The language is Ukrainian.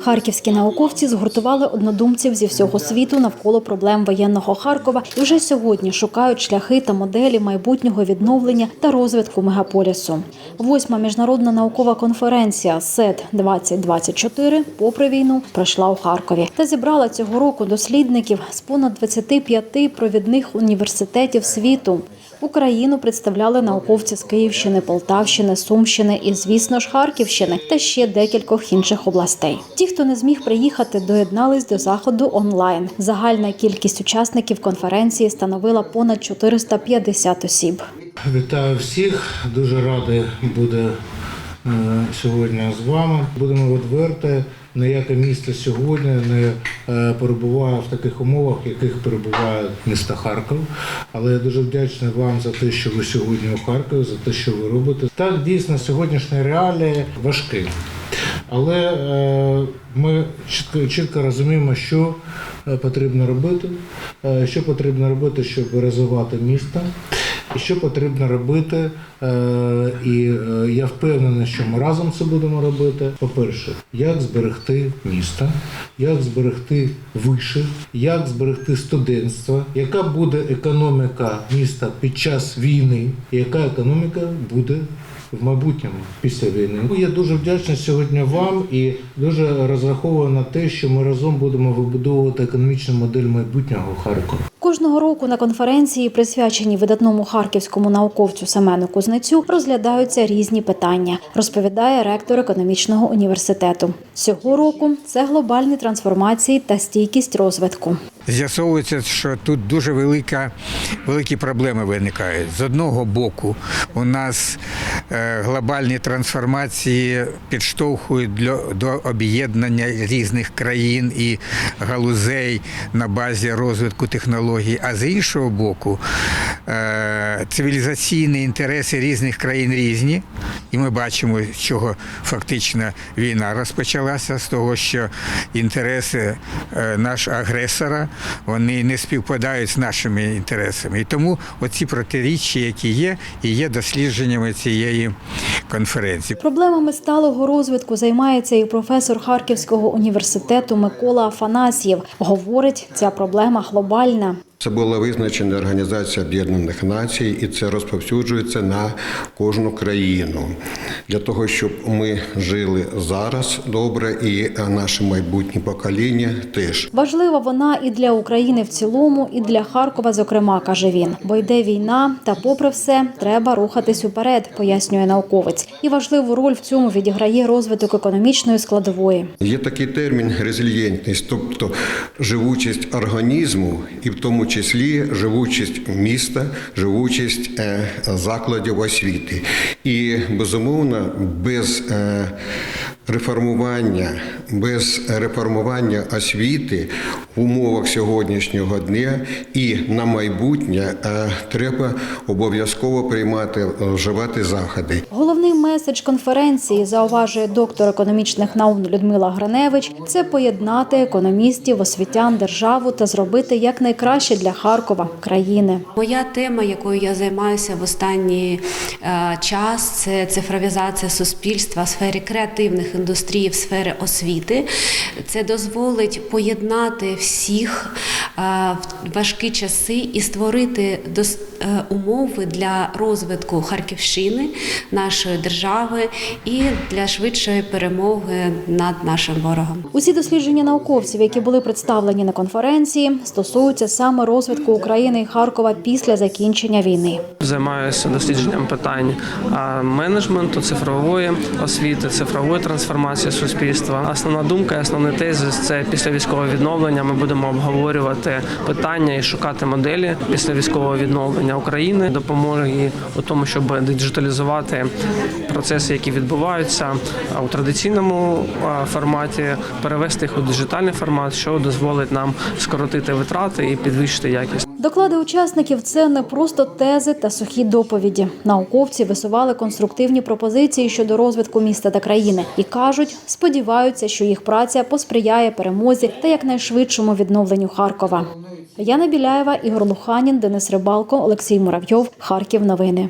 Харківські науковці згуртували однодумців зі всього світу навколо проблем воєнного Харкова і вже сьогодні шукають шляхи та моделі майбутнього відновлення та розвитку мегаполісу. Восьма міжнародна наукова конференція СЕД 2024 попри війну пройшла у Харкові та зібрала цього року дослідників з понад 25 провідних університетів світу. Україну представляли науковці з Київщини, Полтавщини, Сумщини і, звісно ж, Харківщини та ще декількох інших областей. Ті, хто не зміг приїхати, доєднались до заходу онлайн. Загальна кількість учасників конференції становила понад 450 осіб. Вітаю всіх, дуже радий буде е, сьогодні з вами. Будемо відверти. Ніяке місто сьогодні не е, перебуває в таких умовах, в яких перебуває місто Харків. Але я дуже вдячний вам за те, що ви сьогодні у Харкові, за те, що ви робите. Так, дійсно, сьогоднішні реалії важкі. Але е, ми чітко, чітко розуміємо, що е, потрібно робити, що потрібно робити, щоб розвивати місто, і що потрібно робити. Е, і е, я впевнений, що ми разом це будемо робити. По-перше, як зберегти місто, як зберегти виші, як зберегти студентство, яка буде економіка міста під час війни, яка економіка буде в майбутньому після війни. Я дуже вдячний сьогодні вам і дуже розраховую на те, що ми разом будемо вибудовувати економічну модель майбутнього Харкова. Кожного року на конференції, присвяченій видатному харківському науковцю Семену Кузнецю, розглядаються різні питання, розповідає ректор економічного університету. Цього року це глобальні трансформації та стійкість розвитку. З'ясовується, що тут дуже велика, великі проблеми виникають. З одного боку, у нас е, глобальні трансформації підштовхують для, до об'єднання різних країн і галузей на базі розвитку технологій. А з іншого боку, е, цивілізаційні інтереси різних країн різні. І ми бачимо, з чого фактично війна розпочалася, з того, що інтереси е, нашого агресора вони не співпадають з нашими інтересами. І тому оці протиріччя, які є, і є дослідженнями цієї конференції. Проблемами сталого розвитку займається і професор Харківського університету Микола Афанасьєв. Говорить, ця проблема глобальна. Це була визначена Організація Об'єднаних Націй, і це розповсюджується на кожну країну для того, щоб ми жили зараз добре, і наше майбутнє покоління теж. Важлива вона і для України в цілому, і для Харкова, зокрема, каже він. Бо йде війна, та попри все, треба рухатись уперед, пояснює науковець. І важливу роль в цьому відіграє розвиток економічної складової. Є такий термін резильєнтність, тобто живучість організму, і в тому числі живучість міста, живучість е, закладів освіти. І безумовно, без е, реформування, без реформування освіти в умовах сьогоднішнього дня і на майбутнє е, треба обов'язково приймати е, вживати заходи. Головний меседж конференції, зауважує доктор економічних наук Людмила Граневич, це поєднати економістів, освітян, державу та зробити якнайкраще для Харкова країни. Моя тема, якою я займаюся в останній е, час, це цифровізація суспільства в сфері креативних індустрій, в сфері освіти. Це дозволить поєднати всіх е, в важкі часи і створити дос- е, умови для розвитку Харківщини, нашої держави і для швидшої перемоги над нашим ворогом. Усі дослідження науковців, які були представлені на конференції, стосуються саме розвитку України і Харкова після закінчення війни. Займаюся дослідженням питань менеджменту, цифрової освіти, цифрової трансформації суспільства. Основна думка, основний тезис це після військового відновлення. Ми будемо обговорювати питання і шукати моделі після військового відновлення України, допомоги у тому, щоб диджиталізувати процеси, які відбуваються у традиційному форматі, перевести їх у диджитальний формат, що дозволить нам скоротити витрати і підвищити якість. Доклади учасників це не просто тези та сухі доповіді. Науковці висували конструктивні пропозиції щодо розвитку міста та країни і кажуть, сподіваються, що їх праця посприяє перемозі та якнайшвидшому відновленню Харкова. Яна Біляєва, Ігор Луханін, Денис Рибалко, Олексій Муравйов. Харків. Новини.